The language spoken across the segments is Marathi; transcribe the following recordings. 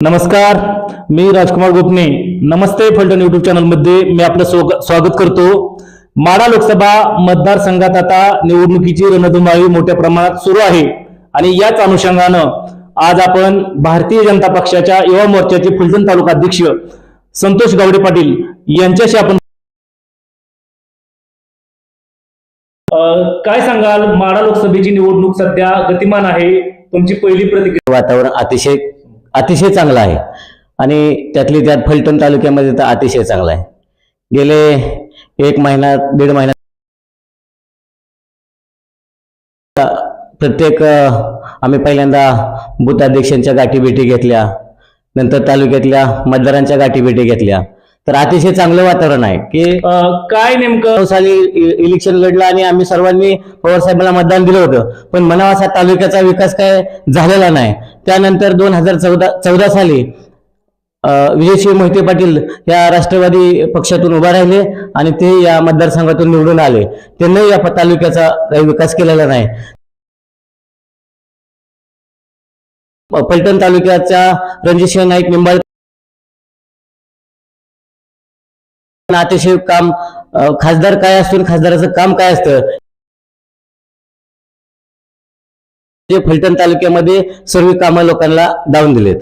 नमस्कार मी राजकुमार गोपने. नमस्ते फलटण युट्यूब चॅनलमध्ये मी आपलं स्वागत करतो. माडा लोकसभा मतदारसंघात आता निवडणुकीची रणधुमाळी मोठ्या प्रमाणात सुरू आहे. आणि याच अनुषंगानं आज आपण भारतीय जनता पक्षाच्या युवा मोर्चाचे फलटण तालुका अध्यक्ष संतोष गावडे पाटील यांच्याशी आपण काय सांगाल? माडा लोकसभेची निवडणूक सध्या गतिमान आहे. तुमची पहिली प्रतिक्रिया? वातावरण अतिशय अतिशय चांगलं आहे. आणि त्यातली त्यात फलटण तालुक्यामध्ये तर अतिशय चांगलं आहे. गेले एक महिना दीड महिना प्रत्येक आम्ही पहिल्यांदा बूथ अध्यक्षांच्या गाठीभेटी घेतल्या. नंतर तालुक्यातल्या मतदारांच्या गाठीभेटी घेतल्या. तर अतिशय चांगलं वातावरण आहे की काय नेमकं? साली इलेक्शन लढलं आणि आम्ही सर्वांनी पवार साहेबांना मतदान दिलं होतं. पण म्हणावा असा तालुक्याचा विकास काय झालेला नाही. त्यानंतर दोन हजार चौदा चौदा साली अं, विजयसिंह मोहिते पाटील या राष्ट्रवादी पक्षातून उभा राहिले आणि ते या मतदारसंघातून निवडून आले. त्यांनी या तालुक्याचा काही विकास केलेला नाही. फलटण तालुक्याच्या रणजितसिंह नाईक निंबाळकर अतिशय काम खासदार काय असतो खासदाराचं काम काय असतं? जे फलटण तालुक्यामध्ये सर्व कामं लोकांना दावून दिलेत.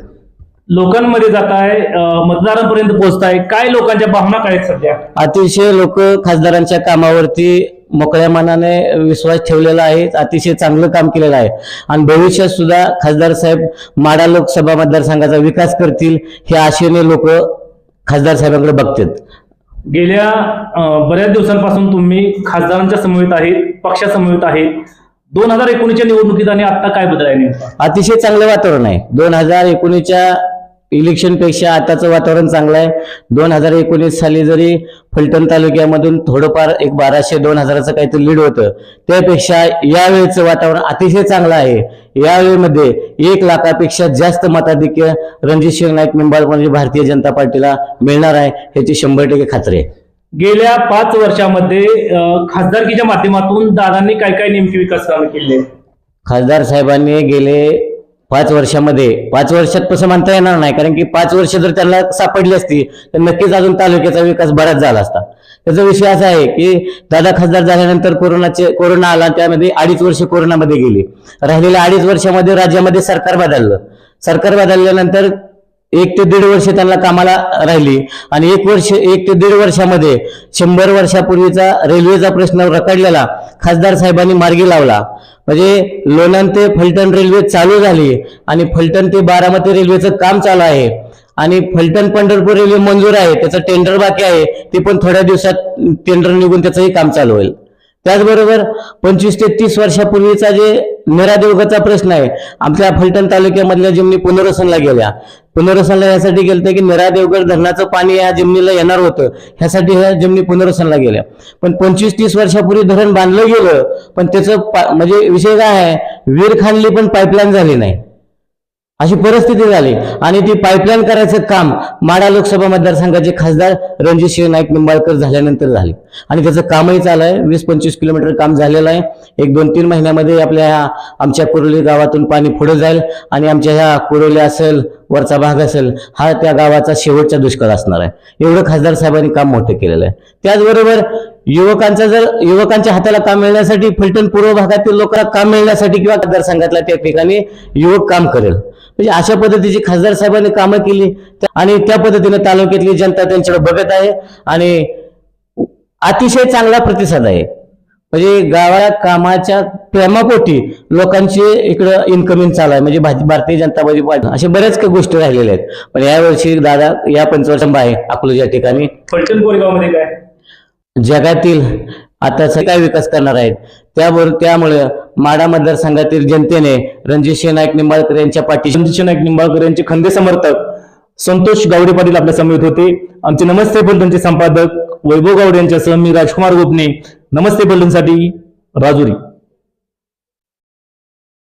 लोकांमध्ये जाताय अं, मतदारांपर्यंत पोहोचताय काय लोकांच्या भावना काय आहेत सध्या? अतिशय लोक खासदारांच्या कामावरती मोकळ्या मनाने विश्वास ठेवलेला आहे अतिशय चांगलं काम केलेलं आहे. आणि भविष्यात सुद्धा खासदार साहेब माडा लोकसभा मतदारसंघाचा विकास करतील हे आशेने लोक खासदार साहेबांकडे बघतात. गेल्या बऱ्याच दिवसांपासून तुम्ही खासदारांच्या समवेत आहेत पक्षासमवेत आहेत. दोन हजार एकोणीसच्या निवडणुकीत आणि आता काय बदल आहे अतिशय चांगलं वातावरण आहे. दोन हजार एकोणीसच्या इलेक्शनपेक्षा आताचं वातावरण चांगलं आहे. दोन हजार एकोणीस साली जरी फलटण तालुक्यामधून थोडंफार एक बाराशे दोन हजाराचं काहीतरी लीड होतं. त्यापेक्षा यावेळेचं वातावरण अतिशय चांगलं आहे. यावेळीमध्ये एक लाखापेक्षा जास्त मताधिक्य रणजित नाईक निंबाळकर म्हणजे भारतीय जनता पार्टीला मिळणार आहे ह्याची शंभर टक्के खात्री आहे. गेल्या पाच वर्षामध्ये खासदारकीच्या माध्यमातून दादांनी काय काय नेमकी विकास कामं केले? खासदार साहेबांनी गेले पाच वर्षामध्ये पाच वर्षात तसं म्हणता येणार नाही. कारण की पाच वर्ष जर त्यांना सापडली असती तर नक्कीच अजून तालुक्याचा विकास बराच झाला असता. त्याचा विषय असा आहे की दादा खासदार झाल्यानंतर कोरोनाचे कोरोना आला त्यामध्ये अडीच वर्ष कोरोनामध्ये गेली. राहिलेल्या अडीच वर्षामध्ये राज्यामध्ये सरकार बदललं. सरकार बदलल्यानंतर एक ते दीड वर्ष त्यांना कामाला राहिली आणि एक वर्ष एक ते दीड वर्षामध्ये शंभर वर्षापूर्वीचा रेल्वेचा प्रश्न रखडलेला. खासदार साहेबांनी मार्गी लावला. म्हणजे लोणंद ते फलटण रेल्वे चालू झाली आणि फलटण ते बारामती रेल्वेचं काम चालू आहे. आणि फलटण पंढरपूर रेल्वे मंजूर आहे त्याचं टेंडर बाकी आहे ते पण थोड्या दिवसात टेंडर निघून त्याचंही काम चालू होईल. त्याचबरोबर पंचवीस ते तीस वर्षापूर्वीचा जे निरादेवगाचा प्रश्न आहे आमच्या फलटण तालुक्यामधल्या जमिनी पुनर्वसनला गेल्या. पुनर्वसनला यासाठी गेलं की निरादेवगड धरणाचं पाणी या जमिनीला येणार होतं ह्यासाठी ह्या जमिनी पुनर्वसनला गेल्या. पण पंचवीस तीस वर्षापूर्वी धरण बांधलं गेलं पण त्याचं पा- म्हणजे विषय काय आहे वीर खाणली पण पाईपलाईन झाली नाही. अशी परिस्थिती झाली. आणि ती पाईपलाईन करायचं काम माडा लोकसभा मतदारसंघाचे खासदार रणजित नाईक निंबाळकर झाल्यानंतर झाले. आणि त्याचं कामही चालू आहे. वीस पंचवीस किलोमीटर काम झालेलं आहे. एक दोन तीन महिन्यामध्ये आपल्या ह्या आमच्या कुरोली गावातून पाणी पुढे जाईल आणि आमच्या ह्या कुरोली असेल वरचा भाग असेल हा त्या गावाचा शेवटचा दुष्काळ असणार आहे. एवढं खासदार साहेबांनी काम मोठं केलेलं आहे. त्याचबरोबर युवकांचा जर युवकांच्या हाताला काम मिळण्यासाठी फलटण पूर्व भागातील लोकांना काम मिळण्यासाठी किंवा मतदारसंघातल्या त्या ठिकाणी युवक काम करेल. म्हणजे अशा पद्धतीची खासदार साहेबांनी कामं केली. आणि त्या पद्धतीने तालुक्यातली जनता त्यांच्याकडे बघत आहे. आणि अतिशय चांगला प्रतिसाद आहे. म्हणजे गावाला कामाच्या प्रेमापोटी लोकांची इकडं इन्कमिंग चालू आहे. म्हणजे भारतीय जनता पार्टी अशा बऱ्याच काही गोष्टी राहिलेल्या आहेत. पण यावर्षी दादा या पंचवर्षांबा आहे अकलूज या ठिकाणी जगातील आता काय विकास करणार आहेत? त्याबरोबर त्यामुळे माडा मतदारसंघातील जनतेने रणजितसिंह नाईक निंबाळकर यांच्या पाठी रणजितसिंह नाईक निंबाळकर यांचे खंदे समर्थक संतोष गावडे पाटील आपल्या समेत होते. आमचे नमस्ते फलटणचे संपादक वैभव गावडे यांच्यासह मी राजकुमार गोपने. नमस्ते फलटणसाठी राजुरी.